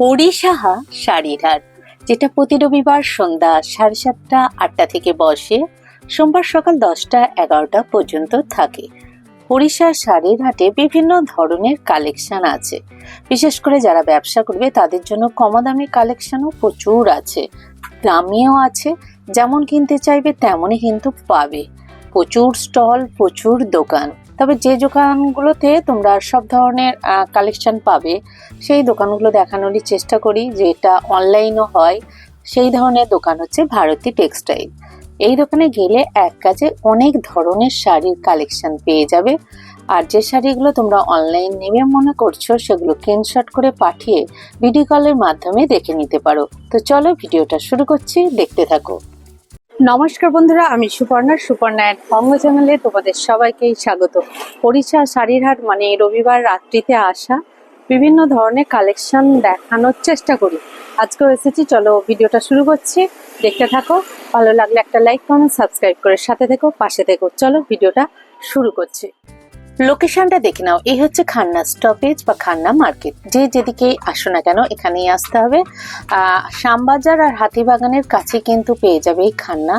হরিসাহা শাড়ির হাট, যেটা প্রতি রবিবার সন্ধ্যা সাড়ে সাতটা, আটটা থেকে বসে, সোমবার সকাল দশটা, এগারোটা পর্যন্ত থাকে। হরিষা শাড়ির হাটে বিভিন্ন ধরনের কালেকশন আছে। বিশেষ করে যারা ব্যবসা করবে, তাদের জন্য কম দামি কালেকশনও প্রচুর আছে। দামিও আছে, যেমন কিনতে চাইবে, তেমনই কিন্তু পাবে। প্রচুর স্টল, প্রচুর দোকান। তবে যে দোকানগুলোতে তোমরা সব ধরনের কালেকশন পাবে, সেই দোকানগুলো দেখানোরই চেষ্টা করি যেটা অনলাইনও হয়। সেই ধরনের দোকান হচ্ছে ভারতী টেক্সটাইল এই দোকানে গেলে এক কাজে অনেক ধরনের শাড়ির কালেকশন পেয়ে যাবে। আর যে শাড়িগুলো তোমরা অনলাইন নেবে মনে করছ, সেগুলো স্ক্রিনশট করে পাঠিয়ে ভিডিও কলের মাধ্যমে দেখে নিতে পারো। তো চলো ভিডিওটা শুরু করছি, দেখতে থাকো। নমস্কার বন্ধুরা, আমি সুপর্ণা সুপর্ণা অঙ্গ চ্যানেলে তোমাদের সবাইকেই স্বাগত। পরিচা শাড়ির হাট মানে রবিবার রাত্রিতে আসা বিভিন্ন ধরনের কালেকশন দেখানোর চেষ্টা করি। আজকেও এসেছি, চলো ভিডিওটা শুরু করছি। দেখতে থাকো, ভালো লাগলে একটা লাইক কমেন্ট সাবস্ক্রাইব করে সাথে থেকো, পাশে থেকো। চলো ভিডিওটা শুরু করছি। লোকেশনটা দেখে নাও। এই হচ্ছে খান্না স্টপেজ বা খান্না মার্কেট যে যেদিকেই আসো না কেন, এখানেই আসতে হবে। শ্যামবাজার আর হাতিবাগানের কাছে কিন্তু পেয়ে যাবে এই খান্না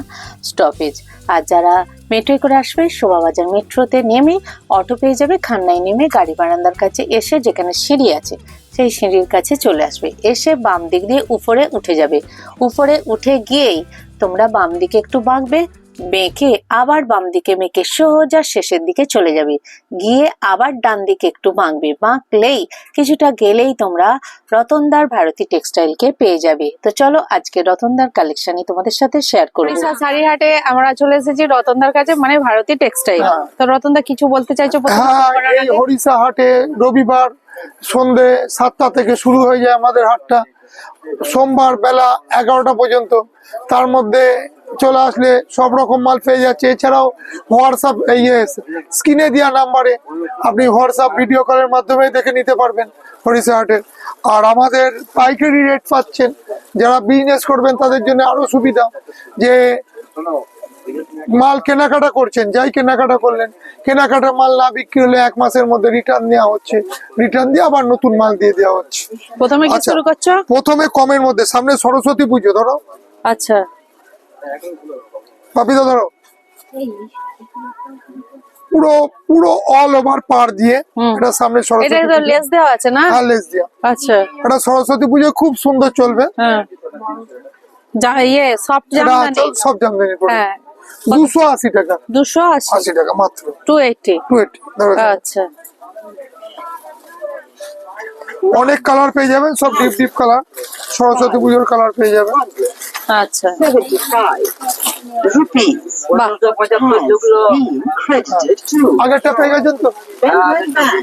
স্টপেজ আর যারা মেট্রোয় করে আসবে, শোভাবাজার মেট্রোতে নেমে অটো পেয়ে যাবে খান্নায় নেমে গাড়ি বারান্দার কাছে এসে যেখানে সিঁড়ি আছে, সেই সিঁড়ির কাছে চলে আসবে। এসে বাম দিক দিয়ে উপরে উঠে যাবে। উপরে উঠে গিয়েই তোমরা বাম দিকে একটু বাঁকবে বেঁকে আবার বাম দিকে মেকে সোজা শেষের দিকে চলে যাবে। গিয়ে আবার ডান দিকে একটু বাঁকবে বাঁকলেই কিছুটা গেলেই তোমরা রতনদার ভারতী টেক্সটাইলকে পেয়ে যাবে। তো চলো আজকে রতনদার কালেকশনই তোমাদের সাথে শেয়ার করি শাড়িহাটে আমরা চলে এসেছি রতনদার কাছে মানে ভারতী টেক্সটাইল। হ্যাঁ। তো রতনদা কিছু বলতে চাইছো প্রথমে? হ্যাঁ? হরিষা হাটে রবিবার সন্ধে সাতটা থেকে শুরু হয়ে যায় আমাদের হাটটা। সোমবার বেলা এগারোটা পর্যন্ত। তার মধ্যে চলে আসলে সব রকম মাল পেয়ে যাচ্ছে। এছাড়াও হোয়াটসঅ্যাপ ইয়ে স্ক্রিনে দেওয়া নাম্বারে আপনি হোয়াটসঅ্যাপ ভিডিও কলের মাধ্যমে দেখে নিতে পারবেন হরিষা হাটের। আর আমাদের পাইকারি রেট পাচ্ছেন যারা বিজনেস করবেন তাদের জন্য আরও সুবিধা যে মাল কেনাকাটা করছেন যাই কেনাকাটা করলেন কেনাকাটা মাল না বিক্রি হলে এক মাসের মধ্যে রিটার্ন দেওয়া হচ্ছে। রিটার্ন দিয়ে আবার নতুন মাল দিয়ে দেওয়া হচ্ছে। প্রথমে আচ্ছা। প্রথমে কমের মধ্যে সামনে সরস্বতী পুজো ধরো। আচ্ছা। বাপিদা ধরো পুরো পুরো অল ওভার পার দিয়ে এটা সামনে সরস্বতী তো পুজো। লেস দেওয়া আছে না? হ্যাঁ লেস আচ্ছা। এটা সরস্বতী পুজো খুব সুন্দর চলবে। হ্যাঁ। যা- ইয়ে সফট জামদানি? সব জামদানি হ্যাঁ। দুশো আশি টাকা। দুশো আশি? আশি টাকা মাত্র। টু এইটি টু এইটি আচ্ছা। অনেক কালার পেয়ে যাবেন সব ডিপ ডিপ কালার সরস্বতী পুজোর কালার পেয়ে যাবেন। আচ্ছা 75 rupees. বাহ। being credited to আগেরটা পেয়ে গেছেন তো?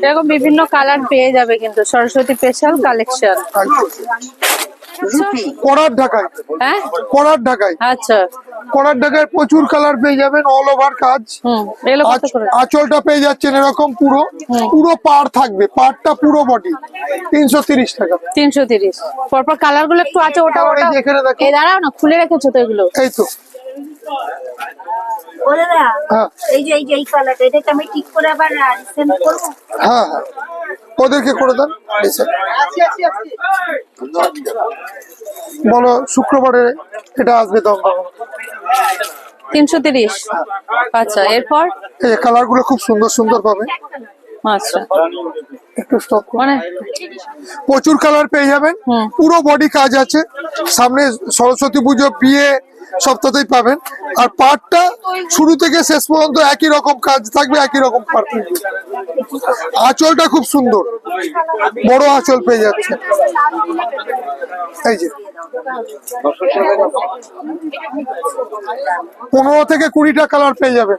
এরকম বিভিন্ন কালার পেয়ে যাবে কিন্তু সরস্বতী স্পেশাল কালেকশন করার ঢাকায়। হ্যাঁ? করার ঢাকায়। আচ্ছা। করার ঢাকায় প্রচুর কালার পেয়ে যাবেন অল ওভার কাজ। হুম এগুলো কত আঁচলটা পেয়ে যাচ্ছেন এরকম পুরো। পুরো পার থাকবে পারটা পুরো বডি। তিনশো তিরিশ টাকা। তিনশো তিরিশ। পরপর কালারগুলো একটু আছে ওটা এই ওটা এখানে দেখো। দাঁড়াও না খুলে রেখেছো তো এগুলো? এই তো। এই যে এই যে এই কালারটা এটাকে আমি ঠিক করে আবার সেন্ড করব? হ্যাঁ হ্যাঁ। ওদেরকে করে দেন। বলো শুক্রবারে এটা আসবে দমদম তিনশো তিরিশ। আচ্ছা এরপর? এই কালারগুলো খুব সুন্দর সুন্দর পাবে। আচ্ছা। একটু স্টপ মানে প্রচুর কালার পেয়ে যাবেন। পুরো বডি কাজ আছে। সামনে সরস্বতী পুজো বিয়ে সপ্তাহতেই পাবেন। আর পাটটা শুরু থেকে শেষ পর্যন্ত একই রকম কাজ থাকবে একই রকম পাট আঁচলটা খুব সুন্দর। বড় আঁচল পেয়ে যাচ্ছে। এই যে। পনেরো থেকে কুড়িটা কালার পেয়ে যাবেন।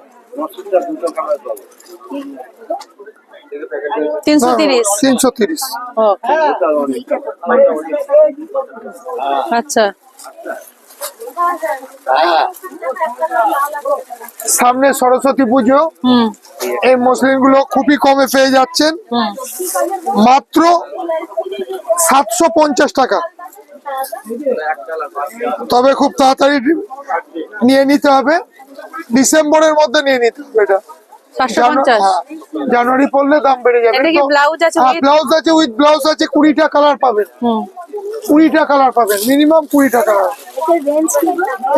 তিনশো তিরিশ। তিনশো তিরিশ। আচ্ছা। সামনে সরস্বতী পুজো। হুম। এই মসলিনগুলো খুবই কমে পেয়ে যাচ্ছেন। মাত্র সাতশো পঞ্চাশ টাকা। তবে খুব তাড়াতাড়ি নিয়ে নিতে হবে। ডিসেম্বরের মধ্যে নিয়ে নিতে হবে এটা। হ্যাঁ, জানুয়ারি পড়লে দাম বেড়ে যাবে। এটা কি ব্লাউজ আছে with? ব্লাউজ আছে উইথ ব্লাউজ আছে কুড়িটা কালার পাবেন। হুম। কুড়িটা কালার পাবেন মিনিমাম কুড়িটা কালার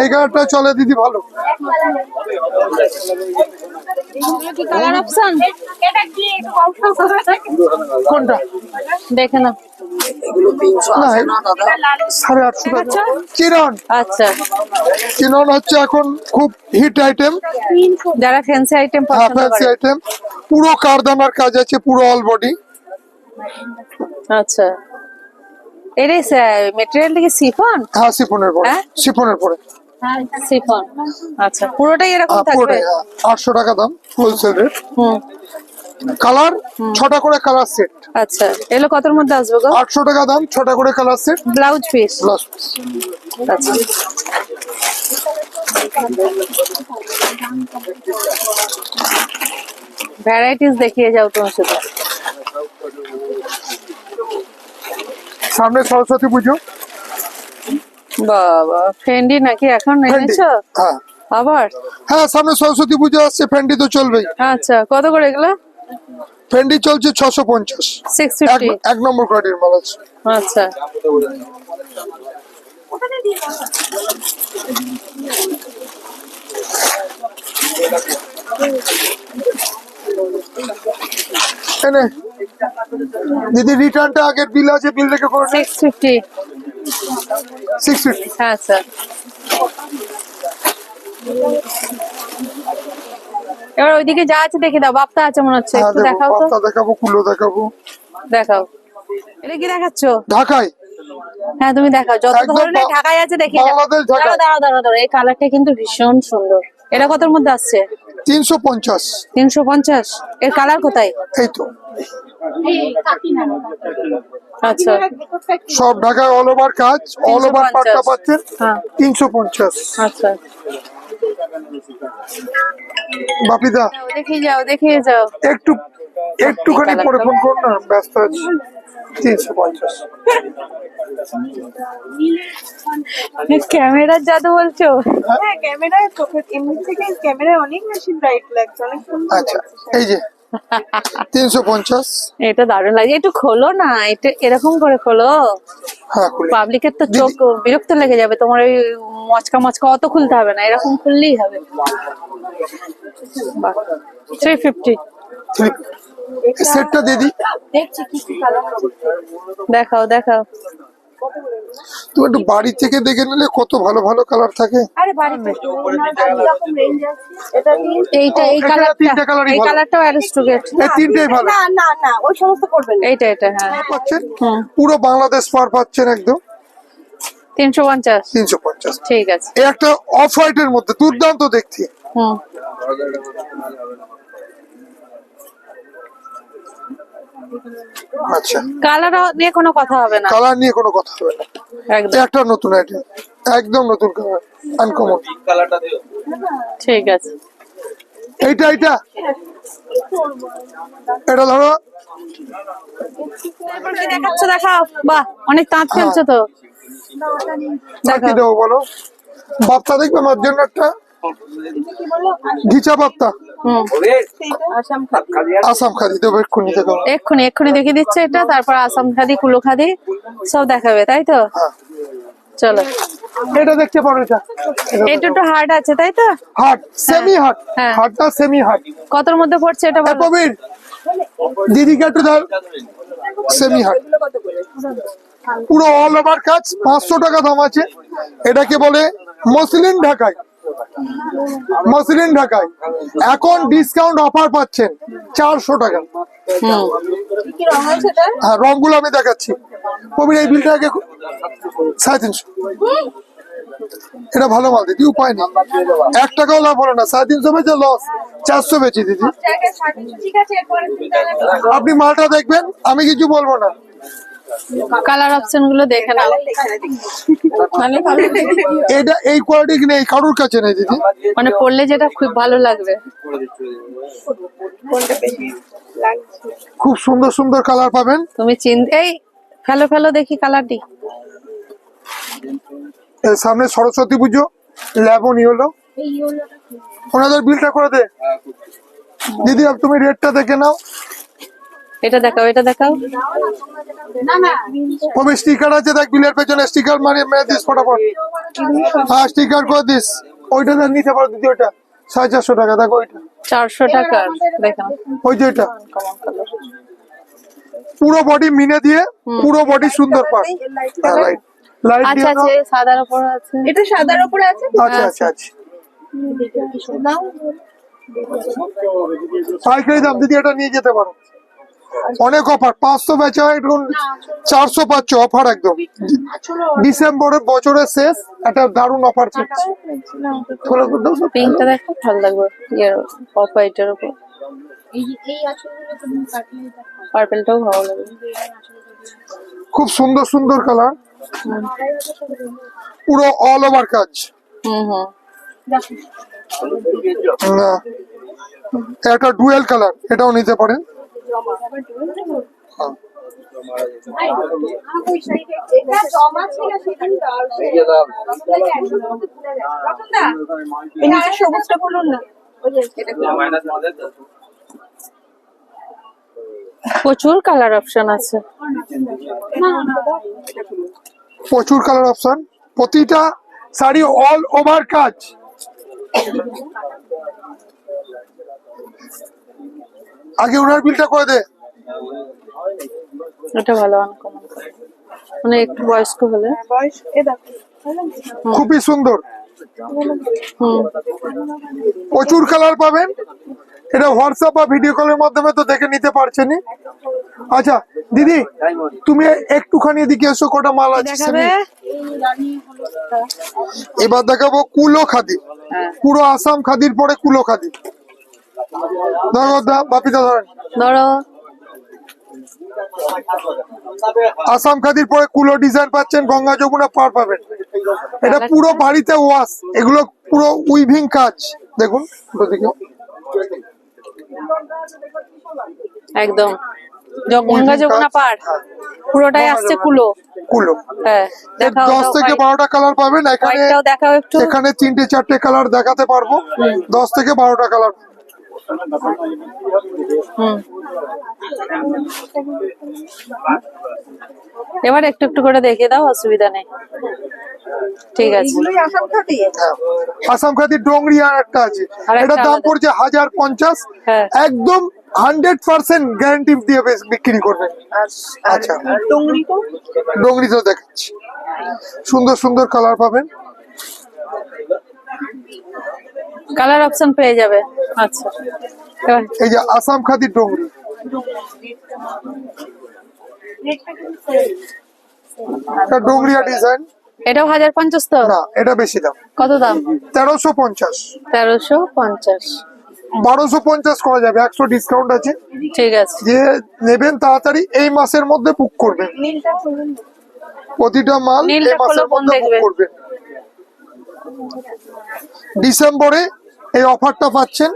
এই কালারটা চলে দিদি ভালো। কোনটা? দেখে না সাড়ে আটশো টাকা। চিরন আচ্ছা। চিরন হচ্ছে এখন খুব হিট আইটেম যারা ফ্যান্সি আইটেম হ্যাঁ ফ্যান্সি আইটেম পুরো কারদানার কাজ আছে পুরো অল বডি আচ্ছা। এর মেটেরিয়ালটা কি সিফন হ্যাঁ সিফনের পরে। হ্যাঁ? সিফনের পরে। সিফন আচ্ছা পুরোটাই এরকম হ্যাঁ, থাকবে? পুরোটাই আটশো টাকা দাম হোলসেল রেট হুম। কালার ছটা করে কালার সেট আচ্ছা এগুলো কতর মধ্যে আসবে গো? আটশো টাকা দাম ছটা করে colour set blouse piece? Plus আচ্ছা। ভ্যারাইটিস দেখিয়ে যাও তুমি শুধু সামনে সরস্বতী পুজো। বাবা ফ্রেন্ডি নাকি এখন এনেছো? হ্যাঁ। আবার? হ্যাঁ সামনে সরস্বতী পুজো আসছে ফেন্ডি তো চলবেই। আচ্ছা কত করে এগুলো? ফেন্ডি চলছে ছশো পঞ্চাশ। এক নম্বর কোয়ালিটির মাল আছে। আচ্ছা। দিদি রিটার্নটা আগের বিল আছে বিল রেখে করে সিক্স ফিফটি সিক্স ফিফটি হ্যাঁ স্যার এবার ওইদিকে যা আছে দেখে দাও বাপ্তা আছে মনে হচ্ছে। হ্যাঁ একটু দেখাও তো। পাতা দেখাবো কুলো দেখাবো। দেখাও। এটা কি দেখাচ্ছো? ঢাকায়। হ্যাঁ তুমি দেখাও। যত ধরনের ঢাকায় আছে দাও। ঢাকা। দাঁড়াও দাঁড়াও দাঁড়াও দাঁড়াও। এই কালারটা কিন্তু ভীষণ সুন্দর। এটা কতর মধ্যে আসছে? তিনশো পঞ্চাশ। তিনশো পঞ্চাশ? এর কালার কোথায়? এই তো। আচ্ছা। সব ঢাকায় অল ওভার কাজ অল ওভার 350 পাটটা পাচ্ছেন। হ্যাঁ। তিনশো পঞ্চাশ। আচ্ছা। বাপিদা যাও, দেখিয়ে যাও দেখে যাও। একটু একটুখানি পরে ফোন করুন না ব্যস্ত আছি। তিনশো পঞ্চাশ। ক্যামেরার জাদু বলছো? হ্যাঁ। ক্যামেরায় চোখের এমনি থেকে ক্যামেরায় অনেক বেশি ব্রাইট লাগছে অনেক সুন্দর আচ্ছা এই যে তিনশো পঞ্চাশ। এটা দারুণ লাগে একটু খোলো না এটা এরকম করে খোলো। হ্যাঁ পাবলিকের তো চোখ বিরক্ত লেগে যাবে তোমার ওই মচকা মচকা অত খুলতে হবে না এরকম খুললেই হবে। থ্রি ফিফটি সেটটা দিদি দেখাও দেখাও। তুমি একটু বাড়ি থেকে দেখে নিলে কত ভালো ভালো কালার থাকে। আরে বাড়িতে রকম রেঞ্জ আছে এটা এইটা এই কালারটা তিনটে এই ভালো। কালারটাও অ্যারিস্টোগেট এই তিনটেই ভালো। না না না ওই সমস্ত করবেন এইটা এটা হ্যাঁ। পাচ্ছেন? পুরো বাংলাদেশ পার পাচ্ছেন একদম। তিনশো পঞ্চাশ। তিনশো পঞ্চাশ। ঠিক আছে। এই একটা অফ হোয়াইটের মধ্যে দুর্দান্ত দেখতে। হুম। আচ্ছা। কালার নিয়ে কোনো কথা হবে না। কালার নিয়ে কোনো কথা হবে না। একদম। একটা নতুন আইটেম একদম নতুন কালার আনকমন ঠিক আছে। এইটা এইটা। এটা ধরো। এরপর দেখাচ্ছ? দেখাও। বাহ অনেক তাঁত ফেলছো তো। দেবো বলো? বাপ্তা দেখবে আমার জন্য একটা। ঘিচা হুম। আসাম খাদি আসাম দেবো এক্ষুনি দেখো। এক্ষুনি এক্ষুনি দেখিয়ে দিচ্ছে এটা তারপর আসাম খাদি কুলো খাদি সব দেখাবে তাই তো? হ্যাঁ। চলো। এটা দেখতে পারো এটা। এটা একটু হার্ড আছে তাই তো? হাট সেমি হাট হ্যাঁ। হাটটা সেমি হাট কতর মধ্যে পড়ছে এটা বলো? প্রবীর দিদিকে একটু ধর সেমি হাট পুরো অল ওভার কাজ পাঁচশো টাকা দাম আছে। এটাকে বলে মসলিন ঢাকায়। মসলিন ঢাকায়। এখন ডিসকাউন্ট অফার পাচ্ছেন চারশো টাকা। হ্যাঁ রংগুলো আমি দেখাচ্ছি। প্রবীর এই বিলটা আগে সাড়ে তিনশো। এটা ভালো মাল দিদি উপায় নেই। এক টাকাও লাভ হলো না সাড়ে তিনশো বেচে লস চারশো বেচি দিদি। তাহলে আপনি মালটা দেখবেন আমি কিছু বলব না। কালার অপশনগুলো দেখে নাও। মানে এটা এই কোয়ালিটি নেই? কারোর কাছে নেই দিদি? মানে পড়লে যেটা খুব ভালো লাগবে। খুব সুন্দর সুন্দর কালার পাবেন। তুমি চিন এই ফেলো ফেলো দেখি কালারটি এর সামনে সরস্বতী পুজো ল্যাবনি হলো ওনাদের বিলটা করে দে। দিদি আপ তুমি রেটটা দেখে নাও। এটা দেখাও এটা দেখাও। কবে স্টিকার আছে দেখ বিলের পেছনে স্টিকার মারিয়ে মেরে দিস ফটাফট। হ্যাঁ স্টিকার করে দিস। ওইটা দেখ নিতে পারো দিদি ওইটা। সাড়ে চারশো টাকা দেখো ওইটা। চারশো দেখেন ওই যে এটা। পুরো বডি মিনে দিয়ে পুরো বডি সুন্দর পার। লাইট লাইট আচ্ছা আচ্ছা সাদার উপর আছে। এটা সাদার উপরে আছে? আচ্ছা আচ্ছা আচ্ছা। পাইকারি দাম দিদি এটা নিয়ে যেতে পারো। অনেক অফার পাঁচশো বেচা হয় এখন চারশো পাচ্ছ অফার একদম। ডিসেম্বরের বছরের শেষ একটা দারুণ অফার চলছে খোলো তো, দাও তো। পিঙ্কটা দেখো ভালো লাগবে। ইয়ের অফ হোয়াইটের উপর। পার্পেলটাও ভালো লাগবে। খুব সুন্দর সুন্দর কালার পুরো অল ওভার কাজ। হুম হুম। না। একটা ডুয়েল কালার এটাও নিতে পারেন। সবুজটা বলুন না প্রচুর কালার অপশন আছে। প্রচুর কালার অপশন প্রতিটা শাড়ি অল ওভার কাজ। আগে ওনার বিলটা করে দে। এটা ভালো আনকমন মানে একটু বয়স্ক হলে। বয়স এ দেখো খুবই সুন্দর। হুম। প্রচুর কালার পাবেন। এটা হোয়াটসঅ্যাপ বা ভিডিও কলের মাধ্যমে তো দেখে নিতে পারছেনই। আচ্ছা দিদি তুমি একটুখানি এদিকে এসো কটা মাল আছে এবার দেখাবো কুলো খাদি। হ্যাঁ। পুরো আসাম খাদির পরে কুলো খাদি দেখো দা বাপিদা ধরেন ধরো আসাম খাদির পরে কুলো ডিজাইন পাচ্ছেন গঙ্গা যমুনা পার পাবেন। এটা পুরো বাড়িতে ওয়াশ এগুলো পুরো উইভিং কাজ। দেখুন একদম। গঙ্গা যমুনা পার। পুরোটাই আসছে কুলো। কুলো। হ্যাঁ দশ থেকে বারোটা কালার পাবেন। এখানে দেখাও একটু। এখানে তিনটে চারটে কালার দেখাতে পারব। দশ থেকে বারোটা কালার এবার একটু একটু করে দেখে দাও অসুবিধা নেই। ঠিক আছে। আসাম খাতি ডোংরি আর একটা আছে। আর একটা এটার দাম পড়ছে হাজার পঞ্চাশ। হ্যাঁ। একদম হান্ড্রেড পার্সেন্ট গ্যারান্টি দিয়ে বেশ- বিক্রি করবেন আচ্ছা। ডোংরি তো? দেখাচ্ছি। সুন্দর সুন্দর কালার পাবেন। কালার অপশন পেয়ে যাবে। আচ্ছা। এই যে আসাম খাদির ডোংরি এটা ডোংরিয়া ডিজাইন এটাও হাজার পঞ্চাশ তো? না এটা বেশি দাম। কত দাম? তেরোশো পঞ্চাশ। তেরোশো পঞ্চাশ। বারোশো পঞ্চাশ করা যাবে একশো ডিসকাউন্ট আছে। ঠিক আছে। যে নেবেন তাড়াতাড়ি এই মাসের মধ্যে বুক করবেন। প্রতিটা মাল এই মাসের মধ্যে বুক? করবেন। ডিসেম্বরে এই অফারটা পাচ্ছেন।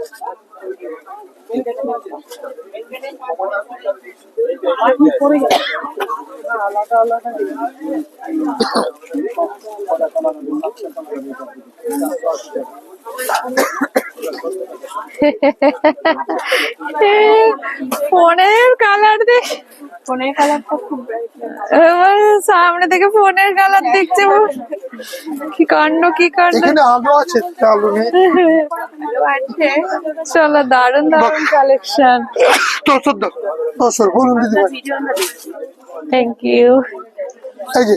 ফোনের কালার দেখ ফোনের কালারটা খুব ব্রাইট সামনে থেকে ফোনের কালার দেখছে। কি কাণ্ড কি কাণ্ড। এখানে আলো আছে আলো নেই। চলো দারুণ দারুণ কালেকশন বলুন দিদি থ্যাংক ইউ এই যে।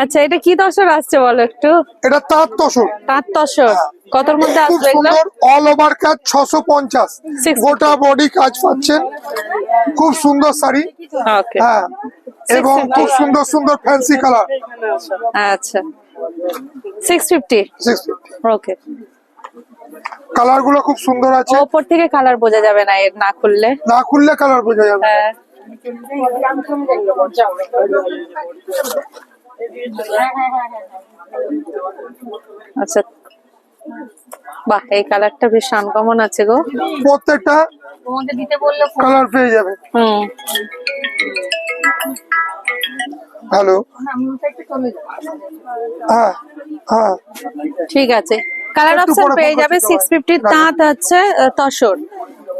আচ্ছা এটা কি দশর আসছে বলো একটু? এটা তার তসর তাঁত তসর কতর মধ্যে আসবে সুন্দর অল ওভার কাজ ছশো পঞ্চাশ। Six. গোটা বডি কাজ পাচ্ছেন। খুব সুন্দর শাড়ি। ওকে হ্যাঁ। এবং খুব সুন্দর সুন্দর ফ্যান্সি কালার আচ্ছা। সিক্স ফিফটি ওকে কালারগুলো খুব সুন্দর আছে। ওপর থেকে কালার বোঝা যাবে না এর না খুললে। না খুললে কালার বোঝা যাবে। হ্যাঁ। আচ্ছা। বাহ এই কালারটা বেশ আনকমন আছে গো। প্রত্যেকটা তোমাকে দিতে বলল কালার পেয়ে যাবে। হুম। হ্যালো হ্যাঁ হ্যাঁ। ঠিক আছে। কালার অপশন পেয়ে যাবে করছি সিক্স তোমায়। ফিফটি না, না। তাঁত হচ্ছে আহ, তসর।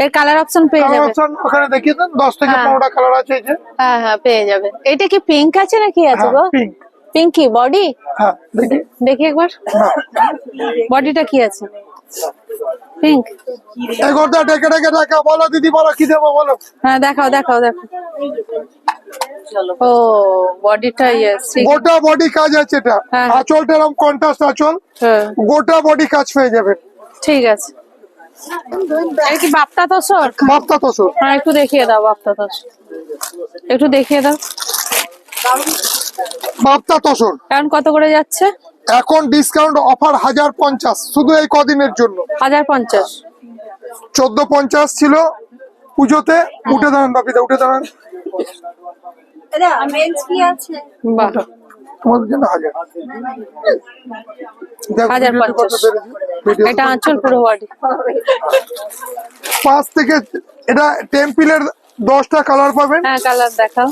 এর কালার অপশন পেয়ে কালার যাবে। অপশন ওখানে দেখিয়ে দেন দশ থেকে হ্যাঁ। পনেরোটা কালার আছে এই যে। হ্যাঁ হ্যাঁ পেয়ে যাবে। এটা কি পিঙ্ক আছে নাকি আছে গো? পিঙ্ক পিঙ্কি বডি হ্যাঁ দেখি। দেখি একবার। হ্যাঁ। বডিটা কি আছে? পিঙ্ক এগোরটা ডেকে ডেকে ডাকা বলো দিদি বলো কি দেবো বলো। হ্যাঁ দেখাও দেখাও দেখো ও বডিটা ইয়েস গোটা বডি কাজ আছে এটা। হ্যাঁ। আঁচলটা এরকম কন্ট্রাস্ট আঁচল। হ্যাঁ, গোটা বডি কাজ পেয়ে যাবেন ঠিক আছে। এটা কি বাপ্তা তোসর মাপটা তো সর। হ্যাঁ একটু দেখিয়ে দাও বাপ্তা তোসর একটু দেখিয়ে দাও। মাপটা তো সর। এখন কত করে যাচ্ছে? এখন ডিসকাউন্ট অফার হাজার পঞ্চাশ। শুধু এই কদিনের জন্য। হাজার পঞ্চাশ। চোদ্দ পঞ্চাশ ছিল পুজোতে। উঠে দাঁড়ান বাপিদা উঠে দাঁড়ান। মেন্স কি আছে? বাহ। তোমাদের জন্য হাজার। হাজার পঞ্চাশ। এটা আঁচল পুরো বডি পাঁচ থেকে এটা টেম্পিলের দশটা কালার পাবেন। হ্যাঁ কালার দেখাও।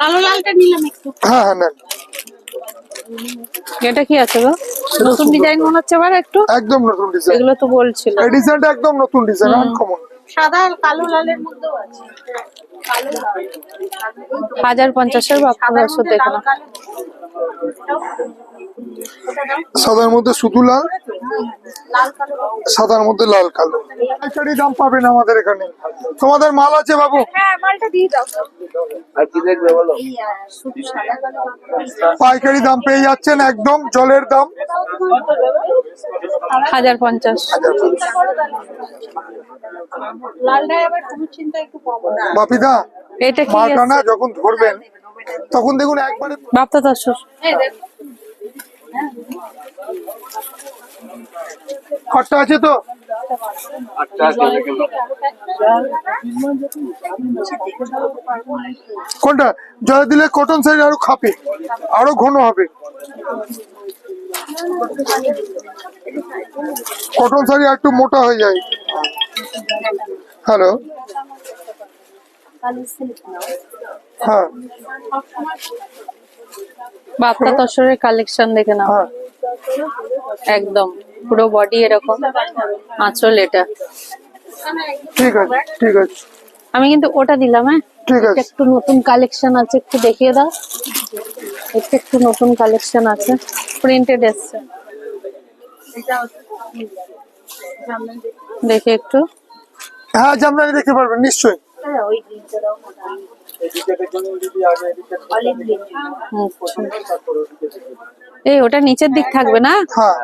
কালো লালটা নিলাম একটু। হ্যাঁ হ্যাঁ এটা কি আছে গো? নতুন ডিজাইন মনে হচ্ছে আবার একটু? একদম নতুন ডিজাইন এগুলো তো বলছিল। এই ডিজাইনটা একদম নতুন ডিজাইন আনকমন সাদা আর কালো লালের মধ্যেও আছে। কালো লাল। হাজার পঞ্চাশের বাপ দেখে। সাদার মধ্যে শুধু লাল? সাদার মধ্যে লাল কালো। পাইকারি দাম পাবেন আমাদের এখানে। তোমাদের মাল আছে বাবু? হ্যাঁ পাইকারি দাম পেয়ে যাচ্ছেন একদম জলের দাম। হাজার পঞ্চাশ। বাপিদা এটা কি মালটা না যখন ধরবেন তখন দেখুন একবারে বাপ্তা খরচা আছে তো? কোনটা? জলে দিলে কটন সাইড আরও খাপে আরও ঘন হবে। কটন শাড়ি একটু মোটা হয়ে যায়। হ্যালো হ্যাঁ। বাপ্তা তোসরের কালেকশন দেখে নাও। হ্যাঁ। একদম পুরো বডি এরকম আঁচল এটা। ঠিক আছে ঠিক আছে। আমি কিন্তু ওটা দিলাম হ্যাঁ? ঠিক আছে। একটু নতুন কালেকশন আছে একটু দেখিয়ে দাও। এটা একটু নতুন কালেকশন আছে প্রিন্টেড এসছে। দেখে একটু। হ্যাঁ জামদানি দেখতে পারবেন নিশ্চয়ই। হ্যাঁ ওই গ্রিনটা দাও অলিভ গ্রিন আচ্ছা। এই ওটা নিচের দিক থাকবে না? হ্যাঁ।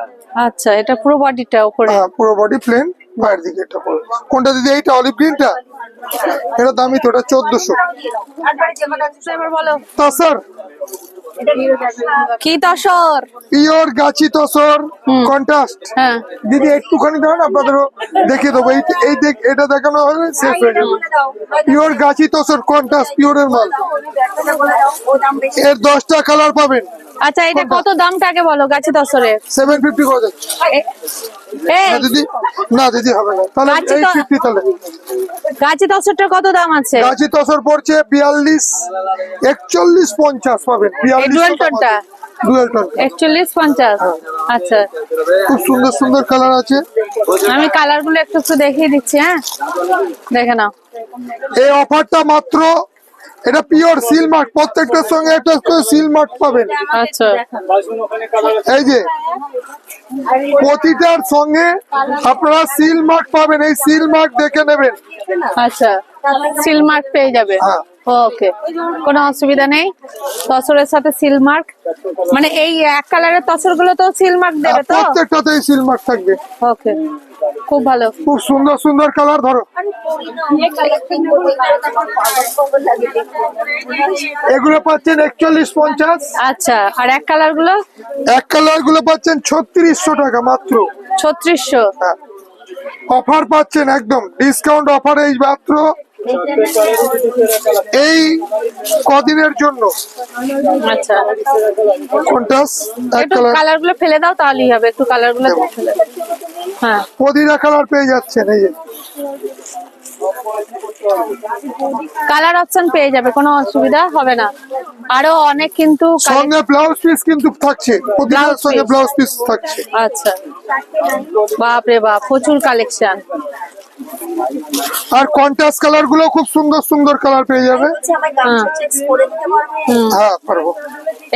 আচ্ছা এটা পুরো বডিটা উপরে। হ্যাঁ পুরো বডি প্লেন বাইরের দিকে এটা পড়বে। কোনটা দিদি এইটা অলিভ গ্রিনটা এটা দামি তো এটা চোদ্দশো। আর বলো। তো স্যার কি তসর? পিওর গাছি তসর কন্ট্রাস্ট। হ্যাঁ। দিদি একটুখানি দাঁড়ান আপনাদেরও দেখিয়ে দেবো। এই দেখ এটা দেখানো হলে শেষ হয়ে যাবে। পিওর গাছি তসর কন্ট্রাস্ট পিওরের মাল। এর দশটা কালার পাবেন। আচ্ছা এটা কত দামটা আগে বলো গাছি সেভেন ফিফটি করে দেন। এই দিদি না দিদি হবে না। তাহলে গাছি এইট তো- ফিফটি তাহলে। গাছি তসরটা কত দাম আছে? গাছি তসর পড়ছে বিয়াল্লিশ একচল্লিশ পঞ্চাশ পাবেন। টোনটা? ডুয়েল টোন একচল্লিশ পঞ্চাশ। আচ্ছা। খুব সুন্দর সুন্দর কালার আছে। আমি কালারগুলো একটু একটু দেখিয়ে দিচ্ছি হ্যাঁ? দেখে নাও। এই অফারটা মাত্র এটা পিওর সিল মার্ক প্রত্যেকটার সঙ্গে একটা সিল মার্ক পাবেন। আচ্ছা। এই যে প্রতিটার সঙ্গে আপনারা সিল মার্ক পাবেন। এই সিল মার্ক দেখে নেবেন। আচ্ছা। সিল মার্ক পেয়ে যাবে। হ্যাঁ। ওকে কোনো অসুবিধা নেই। তসরের সাথে সিল মার্ক মানে এই এক কালারের তসরগুলো তো সিল মার্ক দেবে তো? প্রত্যেকটাতেই সিল মার্ক থাকবে। ওকে খুব ভালো। খুব সুন্দর সুন্দর কালার ধরো। এগুলো পাচ্ছেন একচল্লিশ পঞ্চাশ। আচ্ছা আর এক কালারগুলো এক কালারগুলো পাচ্ছেন ছত্রিশশো টাকা মাত্র। ছত্রিশশো। হ্যাঁ। অফার পাচ্ছেন একদম। ডিসকাউন্ট অফার এই মাত্র। এই কদিনের জন্য। আচ্ছা। একটু গুলো ফেলে দাও তাহলেই হবে একটু কালারগুলো ফেলে হ্যাঁ। পদিনা কালার পেয়ে যাচ্ছেন এই যে। কালার অপশন পেয়ে যাবে কোনো অসুবিধা হবে না। আরও অনেক কিন্তু সঙ্গে ব্লাউজ পিস কিন্তু থাকছে প্রতিটার সঙ্গে ব্লাউজ পিস থাকছে। আচ্ছা। বাপ রে বাপ প্রচুর কালেকশন আর কন্ট্রাস্ট কালারগুলো খুব সুন্দর সুন্দর কালার পেয়ে যাবে। হ্যাঁ হ্যাঁ পারব।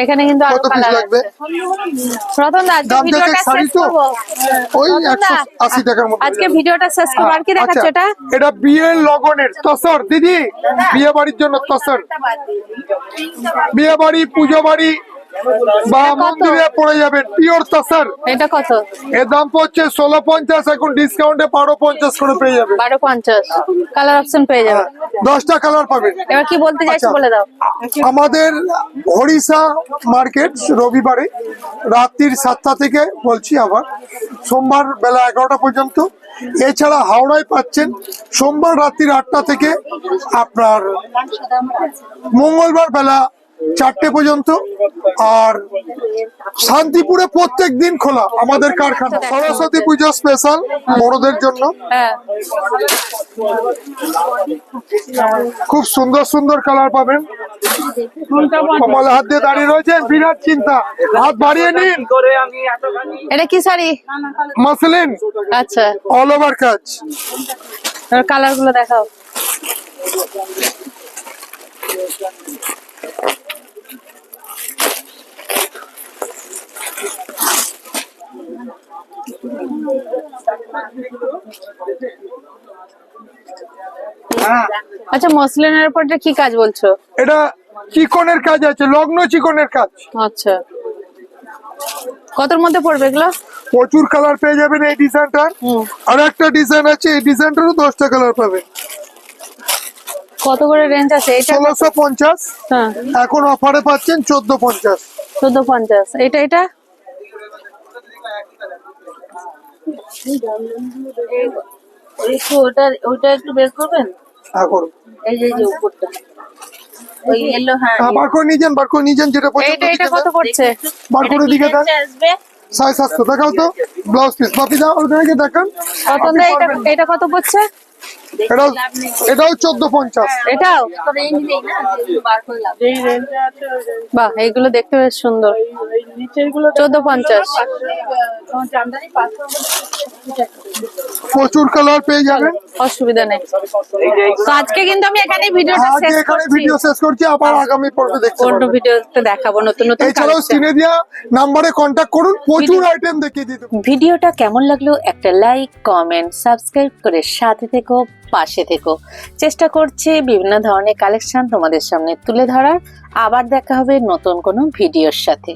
এখানে কিন্তু আরও কালার লাগবে? আছে। দা আজকে ভিডিওটা শেষ তো? ওই টাকার আজকে ভিডিওটা শেষ করব। আর কি দেখাচ্ছ আচ্ছা, এটা? এটা বিয়ের লগনের তসর দিদি। বিয়ে বাড়ির জন্য তসর। বিয়ে বাড়ি পুজো বাড়ি বা কত? মন্দিরে পড়ে যাবেন পিওর তসর। এটা কত? এর দাম পড়ছে ষোলো পঞ্চাশ এখন ডিসকাউন্টে বারো পঞ্চাশ করে পেয়ে যাবে বারো পঞ্চাশ। কালার অপশন পেয়ে যাবে। দশটা কালার পাবেন। এবার কি বলতে চাইছো আচ্ছা। বলে দাও। আমাদের হরিষা মার্কেট রবিবারে রাত্রির সাতটা থেকে বলছি আবার সোমবার বেলা এগারোটা পর্যন্ত। এছাড়া হাওড়ায় পাচ্ছেন সোমবার রাত্রির আটটা থেকে আপনার মঙ্গলবার বেলা চারটে পর্যন্ত। আর শান্তিপুরে প্রত্যেক দিন খোলা আমাদের কারখানা। সরস্বতী পুজো স্পেশাল বড়দের জন্য। হ্যাঁ। খুব সুন্দর সুন্দর কালার পাবেন। কমল হাত দিয়ে দাঁড়িয়ে রয়েছেন বিরাট চিন্তা। হাত বাড়িয়ে নিন। এটা কি শাড়ি? মাসলিন। আচ্ছা। অল ওভার কাজ। কালারগুলো দেখাও। আচ্ছা মসলিনের উপর কি কাজ বলছো? এটা চিকনের কাজ আছে লগ্ন চিকনের কাজ। আচ্ছা। কতর মধ্যে পড়বে এগুলো? প্রচুর কালার পেয়ে যাবেন এই ডিজাইনটার আর একটা ডিজাইন আছে এই ডিজাইনটারও দশটা কালার পাবেন। কত করে রেঞ্জ আছে? এটা পঞ্চাশ। হ্যাঁ। এখন অফারে পাচ্ছেন চোদ্দ পঞ্চাশ। চোদ্দ পঞ্চাশ। এটা এটা? একটু ওটা ওটা একটু বের করবেন? হ্যাঁ করুন। এই যে যে উপরটা। ওই এলো হ্যাঁ হ্যাঁ, বার করে নিয়ে যান বার করে নিয়ে যান যেটা পছন্দ এইটা এটা কত পড়ছে? বার করে দিকে দেন। সাড়ে সাতশো দেখাও তো ব্লাউজ পিস বাপি দাও ওদেরকে দেখান। এটা কত পড়ছে? এটাও এটাও চোদ্দ পঞ্চাশ। এটাও। তো রেঞ্জ নেই না বার করে লাভ রেঞ্জে আছে বাহ এইগুলো দেখতে বেশ সুন্দর। চোদ্দ পঞ্চাশ। তোমার জামদানি পাঁচশো প্রচুর কালার পেয়ে যাবেন অসুবিধা নেই। তো আজকে কিন্তু আমি এখানে ভিডিওটা শেষ এখানে করছি। ভিডিও শেষ করছি আবার আগামী পর্বে দেখতে অন্য ভিডিওতে দেখাবো নতুন নতুন এছাড়াও। স্ক্রিনে দেওয়া নাম্বারে কন্ট্যাক্ট করুন প্রচুর আইটেম দেখিয়ে দিতে ভিডিওটা কেমন লাগল? একটা লাইক কমেন্ট সাবস্ক্রাইব করে সাথে থেকো। পাশে থেকো। চেষ্টা করছি বিভিন্ন ধরনের কালেকশন তোমাদের সামনে তুলে ধরার। আবার দেখা হবে নতুন কোনো ভিডিওর সাথে।